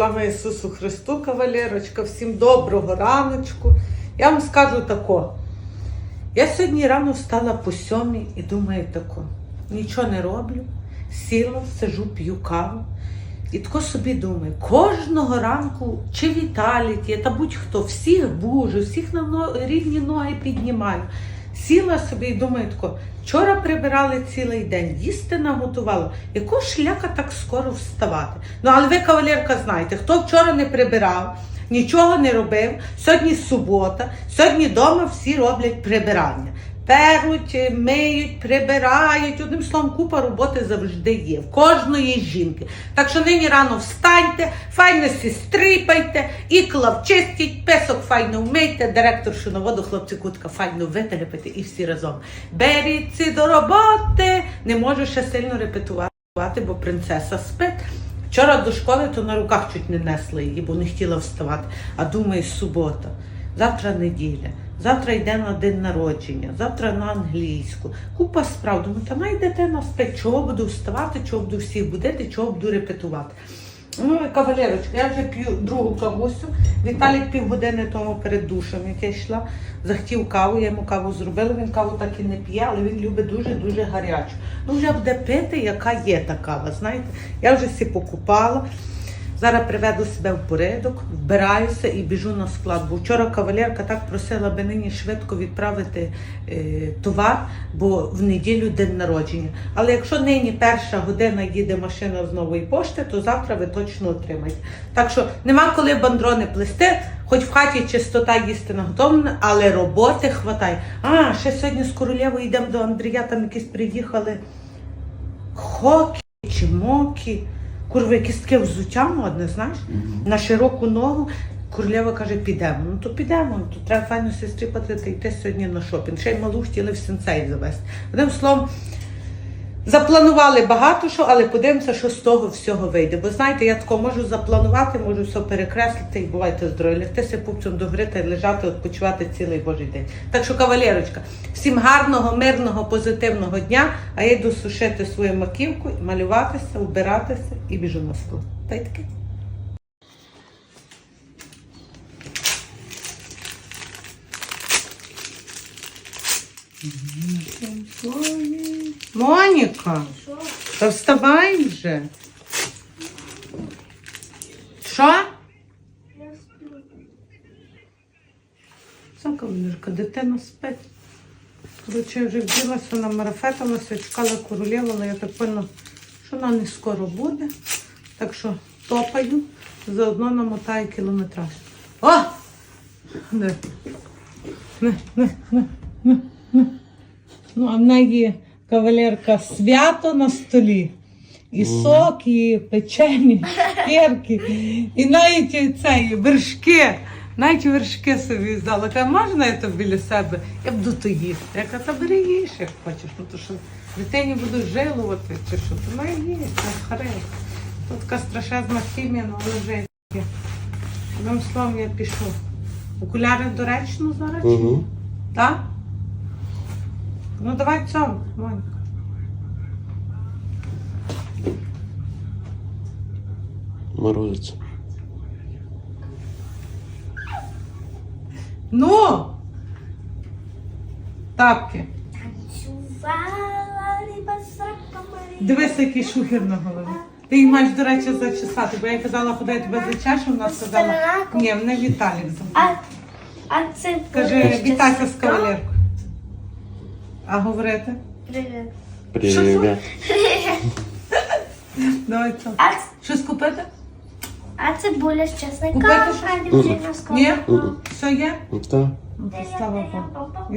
Слава Ісусу Христу, кавалерочка, всім доброго раночку. Я вам скажу тако. Я сьогодні рано встала по сьомій і думаю тако, нічого не роблю, сіла, сижу, п'ю каву. І тако собі думаю, кожного ранку, чи Віталіті, та будь-хто, всіх бужу, всіх на рівні ноги піднімаю. Сіла собі і думаю тако, вчора прибирали цілий день, їсти наготувала. Якого шляка так скоро вставати? Ну, але ви, кавалерка, знаєте, хто вчора не прибирав, нічого не робив, сьогодні субота, сьогодні вдома всі роблять прибирання. Перуть, миють, прибирають. Одним словом, купа роботи завжди є. В кожної жінки. Так що нині рано встаньте, файно сі стрипайте, ікла вчистіть, песок файно вмийте, директоршу на воду, хлопці кутка файно вителепити і всі разом. Беріться до роботи. Не можу ще сильно репетувати, бо принцеса спить. Вчора до школи то на руках чуть не несли її, бо не хотіла вставати. А думаю, субота, завтра неділя, завтра йде на день народження, завтра на англійську. Купа справ. Думаю, та най дитина спить, чого буду вставати, чого буду всіх будити, чого буду репетувати. Ну, кавалерочка, я вже п'ю другу кавусю. Віталік півгодини тому перед душем, як я йшла, захотів каву, я йому каву зробила, він каву так і не п'є, але він любить дуже-дуже гарячу. Ну, вже буде пити, яка є та кава, знаєте. Я вже всі покупала. Зараз приведу себе в порядок, вбираюся і біжу на склад. Бо вчора кавалерка так просила би нині швидко відправити е, товар, бо в неділю день народження. Але якщо нині перша година їде машина з нової пошти, то завтра ви точно отримаєте. Так що нема коли бандрони плести, хоч в хаті чистота їсти наготовлена, але роботи хватає. А, ще сьогодні з королєвою йдемо до Андрія, там якісь приїхали хокі чи мокі. Курва, якесь таке взуття модне, знаєш, на широку ногу. Королева каже, підемо. Ну то підемо, то треба файно сестріпати та йти сьогодні на шопінг. Ще й малу хотіли в сенсей завести. Одним словом, запланували багато що, але подивимося, що з того всього вийде. Бо знаєте, я тако можу запланувати, можу все перекреслити і бувайте здорові. Лягтися пупцем до гри та лежати, відпочивати цілий божий день. Так що, кавалерочка, всім гарного, мирного, позитивного дня. А я йду сушити свою маківку, малюватися, вбиратися і біжу на склад. Та й таке. Моніка, та вставай вже. Що? Це кавалерка, дитина спить. Коротше, я вже вділася на марафеталася, чекала королеву, але я так певно, що вона не скоро буде. Так що топаю, заодно намотаю кілометраж. О! Не, не, не, не, не. Ну, а в неї кавалерка свято на столі. І сок, і печені, перки, і навіть цей вершки. Навіть вершки собі взяла. Каже, можна я то біля себе? Я буду то їсти. Я кажу, та бери їж, як хочеш. Ну то що дитині буду жилувати, чи що, то має їсти, не. Тут така страшезна хімія, але вже є. Одним словом, я пішов. Окуляри доречно зараз? Угу. Так? Ну давай цьому, Монька. Морозиться. Ну! Тапки. Дивись, який шухер на голові. Ти її маєш, до речі, зачесати, бо я казала, куди я тебе зачешу, вона сказала, ні, мене Віталік за. А, а це Каже, буде вітайся з кавалеркою. А говорити? Привіт. Привіт. Давай це. А, Щось купити? а цибуля з Купити щось? а Ні? Все є? Так. Ну, слава Богу.